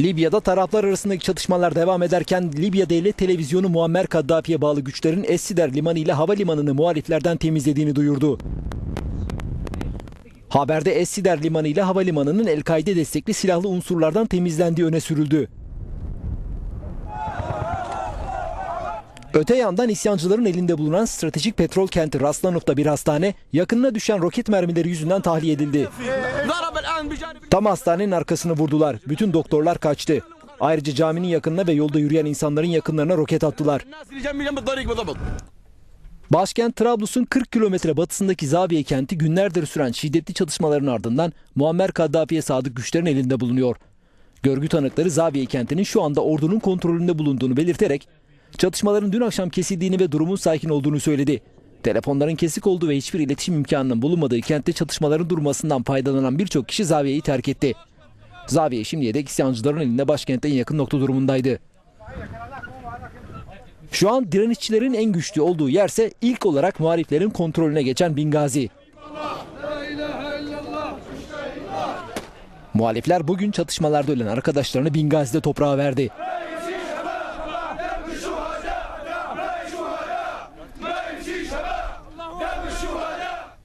Libya'da taraflar arasındaki çatışmalar devam ederken Libya Devlet Televizyonu Muammer Kaddafi'ye bağlı güçlerin Essider Limanı ile havalimanını muhaliflerden temizlediğini duyurdu. Haberde Essider Limanı ile havalimanının El-Kaide destekli silahlı unsurlardan temizlendiği öne sürüldü. Öte yandan isyancıların elinde bulunan stratejik petrol kenti Raslanov'da bir hastane yakınına düşen roket mermileri yüzünden tahliye edildi. Tam hastanenin arkasını vurdular. Bütün doktorlar kaçtı. Ayrıca caminin yakınına ve yolda yürüyen insanların yakınlarına roket attılar. Başkent Trablus'un 40 kilometre batısındaki Zaviye kenti günlerdir süren şiddetli çatışmaların ardından Muammer Kaddafi'ye sadık güçlerin elinde bulunuyor. Görgü tanıkları Zaviye kentinin şu anda ordunun kontrolünde bulunduğunu belirterek çatışmaların dün akşam kesildiğini ve durumun sakin olduğunu söyledi. Telefonların kesik olduğu ve hiçbir iletişim imkanının bulunmadığı kentte çatışmaların durmasından faydalanan birçok kişi Zaviye'yi terk etti. Zaviye şimdiye dek isyancıların elinde başkentte en yakın nokta durumundaydı. Şu an direnişçilerin en güçlü olduğu yerse ilk olarak muhaliflerin kontrolüne geçen Bingazi. Muhalifler bugün çatışmalarda ölen arkadaşlarını Bingazi'de toprağa verdi.